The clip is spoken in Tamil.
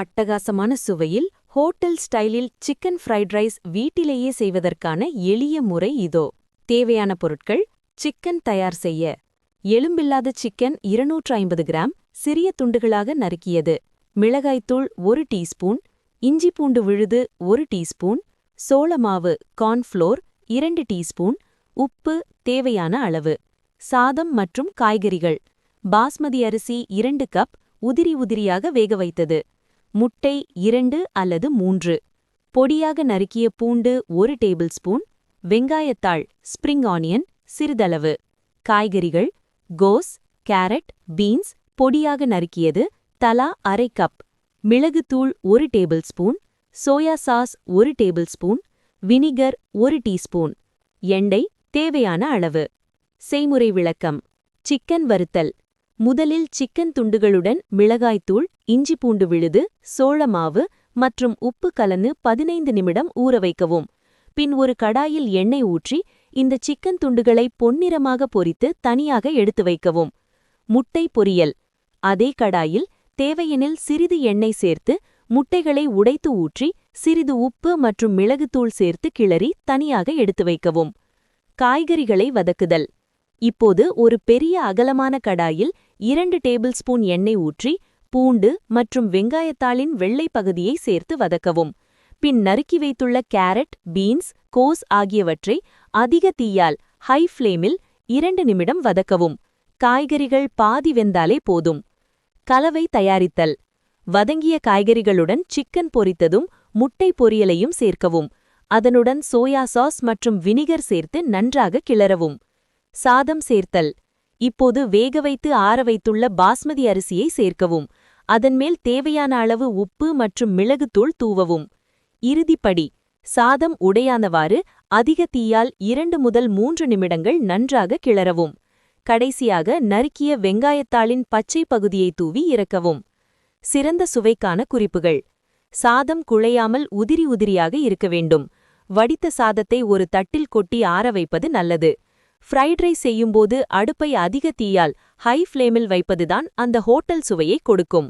அட்டகாசமான சுவையில் ஹோட்டல் ஸ்டைலில் சிக்கன் ஃப்ரைட் ரைஸ் வீட்டிலேயே செய்வதற்கான எளிய முறை இதோ. தேவையான பொருட்கள் சிக்கன் தயார் செய்ய. எலும்பில்லாத சிக்கன் இருநூற்று ஐம்பது கிராம் சிறிய துண்டுகளாக நறுக்கியது. மிளகாய்த்தூள் ஒரு டீஸ்பூன் இஞ்சி பூண்டு விழுது ஒரு டீஸ்பூன் சோளமாவு கார்ன்ஃப்ளோர் இரண்டு டீஸ்பூன் உப்பு தேவையான அளவு. சாதம் மற்றும் காய்கறிகள். பாஸ்மதி அரிசி இரண்டு கப் உதிரி உதிரியாக வேக வைத்தது. முட்டை இரண்டு அல்லது மூன்று. பொடியாக நறுக்கிய பூண்டு ஒரு டேபிள் ஸ்பூன் வெங்காயத்தாள் ஸ்ப்ரிங் ஆனியன் சிறிதளவு. காய்கறிகள் கோஸ் கேரட் பீன்ஸ் பொடியாக நறுக்கியது தலா அரை கப். மிளகுத்தூள் ஒரு டேபிள் ஸ்பூன் சோயா சாஸ் ஒரு டேபிள் ஸ்பூன் வினிகர் ஒரு டீஸ்பூன். எண்ணெய் தேவையான அளவு. செய்முறை விளக்கம். சிக்கன் வறுத்தல். முதலில் சிக்கன் துண்டுகளுடன் மிளகாய்த்தூள் இஞ்சி பூண்டு விழுது சோளமாவு மற்றும் உப்பு கலந்து பதினைந்து நிமிடம் ஊற வைக்கவும். பின் ஒரு கடாயில் எண்ணெய் ஊற்றி இந்த சிக்கன் துண்டுகளை பொன்னிறமாக பொரித்து தனியாக எடுத்து வைக்கவும். முட்டை பொரியல். அதே கடாயில் தேவையெனில் சிறிது எண்ணெய் சேர்த்து முட்டைகளை உடைத்து ஊற்றி சிறிது உப்பு மற்றும் மிளகுத்தூள் சேர்த்து கிளறி தனியாக எடுத்து வைக்கவும். காய்கறிகளை வதக்குதல். இப்போது ஒரு பெரிய அகலமான கடாயில் இரண்டு டேபிள் ஸ்பூன் எண்ணெய் ஊற்றி பூண்டு மற்றும் வெங்காயத்தாளின் வெள்ளை பகுதியை சேர்த்து வதக்கவும். பின் நறுக்கி வைத்துள்ள கேரட் பீன்ஸ் கோஸ் ஆகியவற்றை அதிக தீயால் ஹை ஃப்ளேமில் இரண்டு நிமிடம் வதக்கவும். காய்கறிகள் பாதி வெந்தாலே போதும். கலவை தயாரித்தல். வதங்கிய காய்கறிகளுடன் சிக்கன் பொரித்ததும் முட்டை பொரியலையும் சேர்க்கவும். அதனுடன் சோயா சாஸ் மற்றும் வினிகர் சேர்த்து நன்றாக கிளறவும். சாதம் சேர்த்தல். இப்போது வேக வைத்து ஆற வைத்துள்ள பாஸ்மதி அரிசியை சேர்க்கவும். அதன்மேல் தேவையான அளவு உப்பு மற்றும் மிளகுத்தூள் தூவவும். இறுதிப்படி சாதம் உடையானவாறு அதிக தீயால் இரண்டு முதல் மூன்று நிமிடங்கள் நன்றாக கிளறவும். கடைசியாக நறுக்கிய வெங்காயத்தாளின் பச்சை பகுதியை தூவி இறக்கவும். சிறந்த சுவைக்கான குறிப்புகள். சாதம் குழையாமல் உதிரி உதிரியாக இருக்க வேண்டும். வடித்த சாதத்தை ஒரு தட்டில் கொட்டி ஆற வைப்பது நல்லது. ஃப்ரைட் ரைஸ் செய்யும்போது அடுப்பை அதிக தீயால் ஹை ஃப்ளேமில் வைப்பதுதான் அந்த ஹோட்டல் சுவையை கொடுக்கும்.